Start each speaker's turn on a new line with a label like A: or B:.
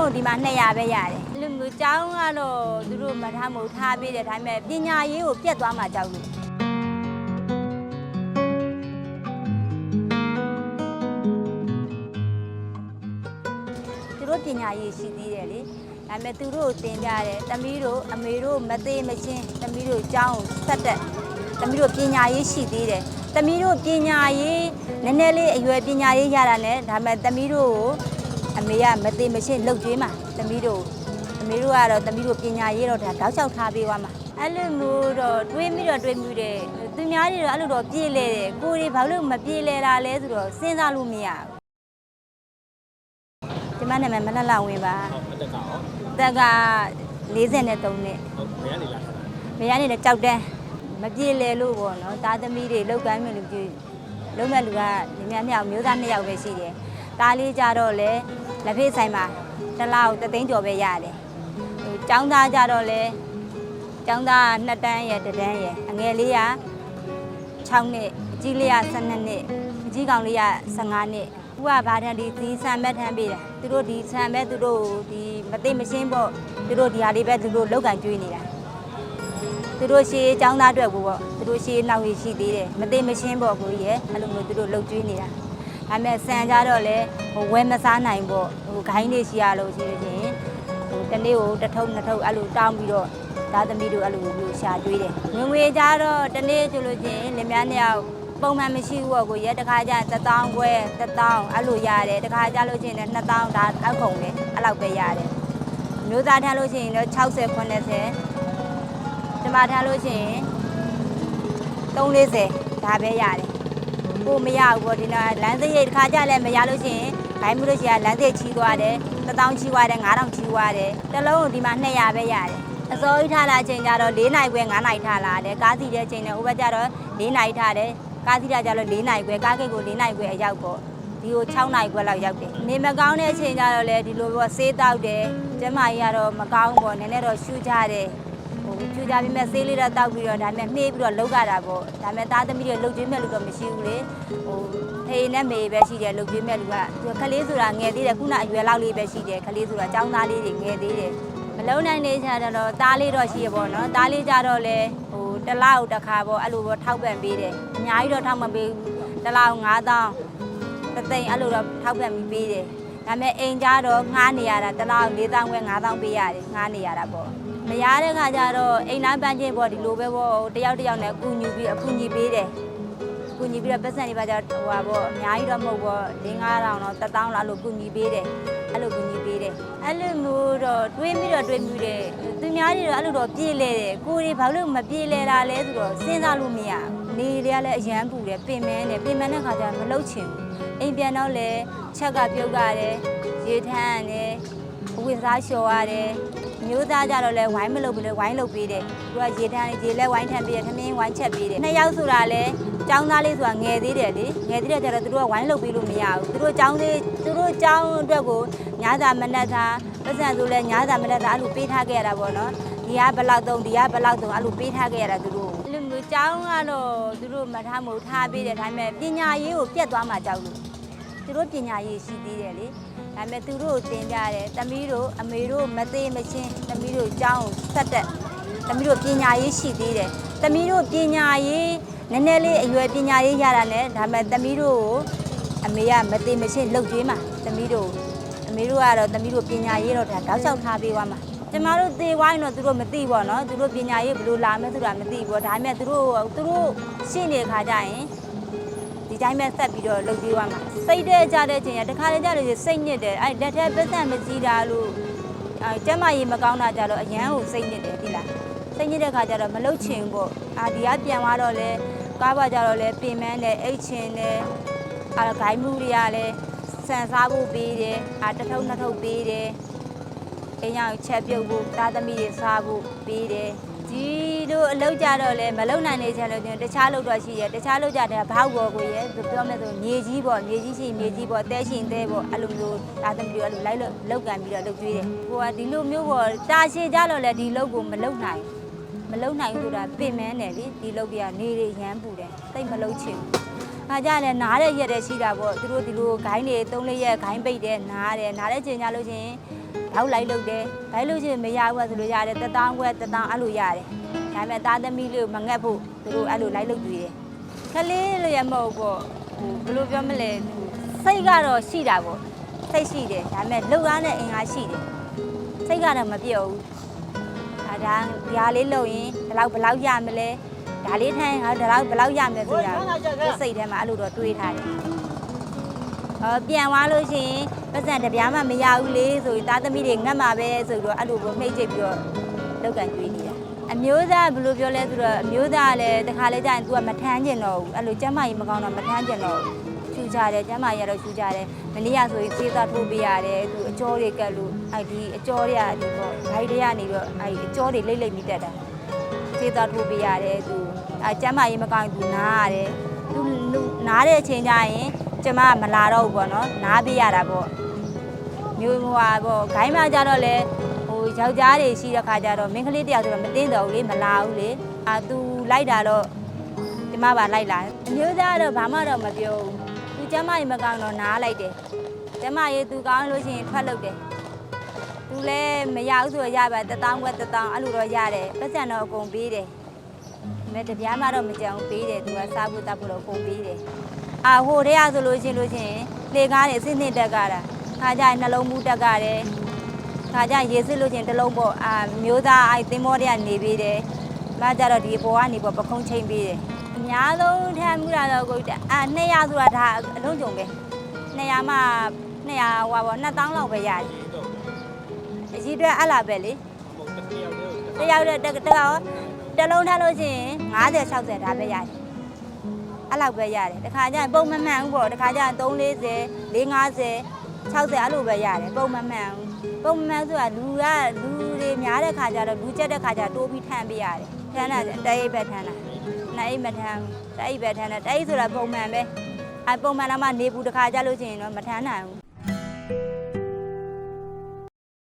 A: လုံးကိုဒီမှာ200ပဲရတယ်လူမျိုးကျောင်းကတော့သူတို့မထားမို့ထားပေးတယ်ဒါပေမဲ့ပညာရေးကိုပြတ်သွားမှကြောက်လို့သူတို့ပညာရေးရှိသေးတယ်လေဒါပေမဲ့သူတို့ကိုတင်ကြတယ်တမီးတို့အမေတို့မသေးမချင်းတမီးတို့ကျောင်းကိုဆက်တက်တမီးတို့ပညာရေးရှိသေးတယ်တမီးတို့ပညာရေးနည်းနည်းလေးအရွယ်ပညာရေးရတာနဲ့ဒါပေမဲ့တမီးတို့ကို အမေကမသေးမချင်းလှုပ်ကြွေးမှာတမီးတို့အမေတို့ကတော့တမီးတို့ပညာရေးတော့ဒါတောက်လျှောက်ထားပေးသွားမှာအဲ့လိုမျိုးတော့တွေးမိတော့တွေးမိတယ်သူများတွေတော့အဲ့လိုတော့ပြေးလဲတယ်ကိုယ်တွေဘာလို့မပြေးလဲတာလဲဆိုတော့စဉ်းစားလို့မရဘူးဒီမနာမည်မနှက်လာဝင်ပါ
B: ဟုတ်အတက်ကရော
A: တက်က43နှစ်
B: ဟုတ်ဘယ်ကနေလာတာ
A: မရနေတဲ့ကြောက်တန်းမပြေးလဲလို့ပေါ့နော်သားသမီးတွေလောက်ကမ်းမျိုးလူကြီးလုံးမဲ့လူကဒီများမြောက်မျိုးသားနှစ်ယောက်ပဲရှိတယ်တားလေးကြတော့လေ လက်ဖေးဆိုင်မှာတစ်လောက်တသိန်းကျော်ပဲရတယ်ဟိုចောင်းသားကြတော့လေကျောင်းသား2တန်းရယ်1တန်းရယ်အငယ်လေးက6နှစ်အကြီးလေးက12နှစ်အကြီးကောင်လေးက15နှစ်ခုကဘာတန်းဒီဒီဆံဘက်ထမ်းပေးတာသူတို့ဒီဆံဘက်သူတို့ဒီမသိမရှင်းပေါ့သူတို့ဒီဟာလေးပဲသူတို့လောက်ကန်ကျွေးနေတာသူတို့ရှေးကျောင်းသားအတွက်ကိုပေါ့သူတို့ရှေးနောက်ရရှိသေးတယ်မသိမရှင်းပေါ့ကိုကြီးရယ်အဲ့လိုမျိုးသူတို့လောက်ကျွေးနေတာ ဒါပေမဲ့ဆန်ကြတော့လေဟိုဝဲမစားနိုင်ပေါ့ဟိုဂိုင်းလေးရှိရလို့ရှိလို့ရှိရင်ဟိုတနေ့ကိုတစ်ထုပ်နှစ်ထုပ်အဲ့လိုတောင်းပြီးတော့သားသမီးတို့အဲ့လိုမျိုးရှာတွေးတယ်ငွေငွေကြတော့တနေ့ကျလို့ချင်းလင်မယားနှစ်ယောက်ပုံမှန်မရှိဘူးပေါ့ကိုရက်တစ်ခါကျ1000ခွဲ1000အဲ့လိုရတယ်တစ်ခါကျလို့ချင်းလည်း2000ဒါအောက်ခုံလေအဲ့လောက်ပဲရတယ်မျိုးသားထားလို့ချင်းတော့60 90ဒီမှာထားလို့ချင်း340ဒါပဲရတယ် ကိုမရဘူးပေါ့ဒီတော့လမ်းစရိတ်တစ်ခါကျလည်းမရလို့ချင်းဘိုင်းမှုလို့ရှိရင်လမ်းစရိတ်ချီးသွားတယ်1000ချီးသွားတယ်9000ချီးသွားတယ်တစ်လုံးကိုဒီမှာ200ပဲရတယ်အစောကြီးထားလာချိန်ကျတော့၄နိုင်ခွဲ၅နိုင်ထားလာတယ်ကားစီတဲ့ချိန်နဲ့ဥပကျတော့၄နိုင်ထားတယ်ကားစီတာကျတော့၄နိုင်ခွဲကားကိတ်ကို၄နိုင်ခွဲအရောက်ပေါ့ဒီကို6နိုင်ခွဲလောက်ရောက်တယ်နေမကောင်းတဲ့ချိန်ကျတော့လေဒီလိုပေါ့ဆေးတောက်တယ်ကျမကြီးကတော့မကောင်းပေါ့နည်းနည်းတော့ရှူကြတယ် ဟိုရှူကြပြီးမဲ့ဆေးလေးတော့တောက်ပြီးတော့ဒါပေမဲ့နှေးပြီးတော့လောက်ရတာပေါ့ဒါပေမဲ့သားသမီးတွေလှုပ်ကျွေးမဲ့လူတော့မရှိဘူးလေဟိုဖေနဲ့မေပဲရှိတယ်လှုပ်ကျွေးမဲ့လူကသူကလေးဆိုတာငယ်သေးတယ်ခုနအရွယ်လောက်လေးပဲရှိတယ်ကလေးဆိုတာចောင်းသားလေးတွေငယ်သေးတယ်မလုံးနိုင်နေကြတော့တားလေးတော့ရှိရပေါ့နော်တားလေးကြတော့လေဟိုတစ်လောက်တစ်ခါပေါ့အဲ့လိုပေါ့ထောက်ပံ့ပေးတယ်အများကြီးတော့ထောက်မပေးဘူးတစ်လောက်9000တစ်သိန်းအဲ့လိုတော့ထောက်ပံ့ပြီးပေးတယ်ဒါပေမဲ့အိမ်ကြတော့ငှားနေရတာတစ်လောက်4000ဝဲ9000ပေးရတယ်ငှားနေရတာပေါ့ မရတဲ့ခါကျတော့အိမ်တိုင်းပန်းချင်းပေါ့ဒီလိုပဲပေါ့တယောက်တစ်ယောက်နဲ့အကူညီပြီးအကူညီပေးတယ်ကူညီပြီးတော့ပတ်စံတွေပါကြဟိုပါပေါ့အများကြီးတော့မဟုတ်ပေါ့၄9000တော့1000လောက်အဲ့လိုကူညီပေးတယ်အဲ့လိုကူညီပေးတယ်အဲ့လိုမျိုးတော့တွေးပြီးတော့တွေးပြီးတယ်သူများတွေတော့အဲ့လိုတော့ပြေးလဲတယ်ကိုယ်တွေဘာလို့မပြေးလဲတာလဲဆိုတော့စဉ်းစားလို့မရဘူးနေတွေကလည်းအရန်ပူတယ်ပင်မန်းတယ်ပင်မန်းတဲ့ခါကျမလှုပ်ချင်ဘူးအိမ်ပြန်တော့လည်းချက်ကပြုတ်ရတယ်ရေထမ်းရတယ်ဝိစားလျှော်ရတယ် မျိုးသားကြတော့လဲဝိုင်းမလုပ်ဘူးလေဝိုင်းလုပ်ပေးတယ်သူကရေထမ်းရေလဲဝိုင်းထမ်းပေးတယ်ထမင်းဝိုင်းချက်ပေးတယ်နှစ်ယောက်ဆိုတာလဲ ចောင်းသားလေးဆိုတာငယ်သေးတယ်လေငယ်သေးတဲ့ကျတော့သူတို့ကဝိုင်းလုပ်ပေးလို့မရဘူးသူတို့ចောင်းသေးသူတို့ចောင်းအတွက်ကိုညာသာမနက်သားပတ်စံဆိုလဲညာသာမနက်သားအဲ့လိုပေးထားခဲ့ရတာပေါ့နော်ဒီကဘယ်လောက်တုံးဒီကဘယ်လောက်တုံးအဲ့လိုပေးထားခဲ့ရတာသူတို့အဲ့လိုမျိုးចောင်းကတော့သူတို့မထားမို့ထားပေးတယ်ဒါပေမဲ့ပညာရေးကိုပြတ်သွားမှကြောက်လို့သူတို့ပညာရေးရှိသေးတယ်လေ ဒါပေမဲ့သူတို့ကိုတင်ကြတယ်တမီးတို့အမေတို့မသေးမချင်းတမီးတို့ចောင်းကိုဆက်တက်သမီးတို့ပညာရေးရှိသေးတယ်။သမီးတို့ပညာရေးနည်းနည်းလေးအရွယ်ပညာရေးရတာနဲ့ဒါပေမဲ့သမီးတို့ကိုအမေကမသိမချင်းလှုပ်ကြွေးမှာသမီးတို့အမေတို့ကတော့သမီးတို့ပညာရေးတော့ဒါတောက်လျှောက်ထားပေးသွားမှာကျမတို့သေဝိုင်းတော့သူတို့မသိဘောနော်သူတို့ပညာရေးဘယ်လိုလာမလဲဆိုတာမသိဘောဒါပေမဲ့သူတို့သူတို့ရှင်းနေတဲ့ခါကျရင်ဒီ တိုင်းပဲဆက်ပြီးတော့လုပ်ကြည့်သွားမှာစိတ်တဲ့ကြတဲ့ချိန်ကတခါတည်းကြလို့စိတ်ညစ်တယ်အဲ့လက်ထက်ပတ်စံမကြည့်တာလို့အဲကျမကြီးမကောင်းတာကြတော့အရန်ကိုစိတ်ညစ်တယ်ဒီလားစိတ်ညစ်တဲ့ခါကျတော့မလုတ်ချင်ဘူးပေါ့အာဒီကပြန်သွားတော့လဲကားပါကြတော့လဲပြင်မန်းတယ်အိတ်ချင်တယ်အာဂိုင်းမှုတွေကလည်းဆန်စားဖို့ပေးတယ်အာတစ်ထုပ်နှစ်ထုပ်ပေးတယ်အိမ်ရောက်ချက်ပြုတ်ဖို့သားသမီးတွေစားဖို့ပေးတယ် ဒီလိုအလုပ်ကြတော့လဲမလုံနိုင်နေချင်လို့တခြားလုပ်တော့ရှိတယ်တခြားလုပ်ကြတယ်ဘောက်ပေါ်ကိုရဲ့ပြောမယ်ဆိုမြေကြီးပေါ့မြေကြီးရှိမြေကြီးပေါ့တဲရှိတဲပေါ့အဲ့လိုမျိုးသားသမီးတွေအဲ့လိုလိုက်လို့လောက်ကန်ပြီးတော့လုပ်ကြွေးတယ်ဟိုကဒီလိုမျိုးပေါ့တာရှည်ကြတော့လဲဒီလုပ်ကိုမလုံနိုင်ဘူးမလုံနိုင်ဘူးဆိုတာပင်မန်းတယ်လေဒီလုတ်ပြနေတွေရမ်းပူတယ်တိတ်မလုံချင်ဘူး။ခါကြလည်းနားတဲ့ရက်တဲ့ရှိတာပေါ့သူတို့ဒီလိုဂိုင်းတွေသုံးလေးရက်ဂိုင်းပိတ်တယ်နားတယ်နားတဲ့ချိန်ကြလို့ချင်း လောက်လိုက်လို့တယ်လိုက်လို့ချင်းမရဘူးဆိုလို့ရတယ်တတောင်းခွဲတတောင်းအဲ့လိုရတယ်ဒါပေမဲ့သားသမီးလေးကိုမငတ်ဖို့သူတို့အဲ့လိုလိုက်လို့တွေ့တယ်ခလေးလိုရမဟုတ်ပေါ့ဟိုဘယ်လိုပြောမလဲစိတ်ကတော့ရှိတာပေါ့စိတ်ရှိတယ်ဒါပေမဲ့လှုပ်ရတဲ့အင်အားရှိတယ်စိတ်ကတော့မပြော့ဘူးဒါဒါဒီဟာလေးလှုပ်ရင်ဘယ်လောက်ဘယ်လောက်ရမလဲဒါလေးထိုင်ငါဒါလောက်ဘယ်လောက်ရမလဲဆိုတာကိုစိတ်ထဲမှာအဲ့လိုတော့တွေးထားတယ်အော် ပြန်သွားလို့ရှိရင်ပတ်စံတစ်ပြားမှမရဘူးလေဆိုပြီးသားသမီးတွေငတ်မှာပဲဆိုပြီးတော့အဲ့လိုကိုနှိမ့်ချိတ်ပြီးတော့လောက်ကန်ကျွေးနေတာအမျိုးသားဘယ်လိုပြောလဲဆိုတော့အမျိုးသားလည်းတခါလဲကြာရင် तू ကမထမ်းကျင်တော့ဘူးအဲ့လိုကျမ်းမာရေးမကောင်းတော့မထမ်းကျင်တော့ဘူးရှူကြတယ်ကျမ်းမာရေးကတော့ရှူကြတယ်မနေ့ကဆိုရင်သေးသားထိုးပေးရတယ်သူအကျော်တွေကတ်လို့အဲ့ဒီအကျော်တွေကဒီပေါ့ဘိုက်တွေကနေတော့အဲ့ဒီအကျော်တွေလိမ့်လိမ့်ပြီးတက်တာသေးသားထိုးပေးရတယ်သူအဲ့ကျမ်းမာရေးမကောင်းရင် तू နားရတယ်သူနားတဲ့အချိန်ကျရင် ကျမကမလာတော့ဘူးပေါ့နော်နားပေးရတာပေါ့မျိုးဟိုဟာပေါ့ဂိုင်းမကြတော့လေဟိုယောက်ျားတွေရှိတဲ့ခါကျတော့မင်းကလေးတယောက်ဆိုတော့မသိတော့ဘူးလေမလာဘူးလေအာသူလိုက်တာတော့ကျမပါလိုက်လာအမျိုးသားကတော့ဘာမှတော့မပြောဘူးသူကျမကြီးမကောင်းတော့နားလိုက်တယ်ကျမကြီးသူကောင်းလို့ရှိရင်ထွက်လို့တယ်သူလည်းမရဘူးဆိုတော့ရပါတတောင်းကွက်တတောင်းအဲ့လိုတော့ရတယ်ပတ်စံတော့အကုန်ပေးတယ်ဒါပေမဲ့တပြားမှတော့မကြံဘူးပေးတယ်သူကစားဖို့တောက်ဖို့တော့အကုန်ပေးတယ် အာဟိုတည်းရဆိုလို့ချင်းလို့ချင်းလေကားနေအစစ်နှစ်တက်ကြတာခါကြရင်နှလုံးမူတက်ကြတယ်ခါကြရေစစ်လို့ချင်းတစ်လုံးပေါ့အာမျိုးသားအဲ့သင်းမောတည်းကနေပေးတယ်မကြတော့ဒီပေါ်ကနေပေါ့ပခုံးချိန်ပေးတယ်အများဆုံးထမ်းမှုတာတော့ကိုကြီးအာ200ဆိုတာဒါအလုံးကြုံပဲ200မှ200ဟွာပေါ့2000လောက်ပဲရတယ်အကြီးအတွက်အဲ့လာပဲလေတယောက်တည်းတစ်တစ်ယောက်တစ်လုံးထားလို့ချင်း50 60ဒါပဲရတယ် အဲ့လောက်ပဲရတယ်တခါကျရင်ပုံမမှန်ဘူးပေါ့တခါကျရင်340 450 60အဲ့လိုပဲရတယ်ပုံမမှန်ဘူးပုံမမှန်ဆိုတာလူကလူတွေများတဲ့ခါကျတော့လူကျက်တဲ့ခါကျတိုးပြီးထမ်းပေးရတယ်ထမ်းတာတအိပ်ပဲထမ်းတာနှစ်အိပ်မထမ်းဘူးတအိပ်ပဲထမ်းတာတအိပ်ဆိုတာပုံမှန်ပဲအဲ့ပုံမှန်တော့မှနေဘူးတခါကျလို့ရှိရင်တော့မထမ်းနိုင်ဘူး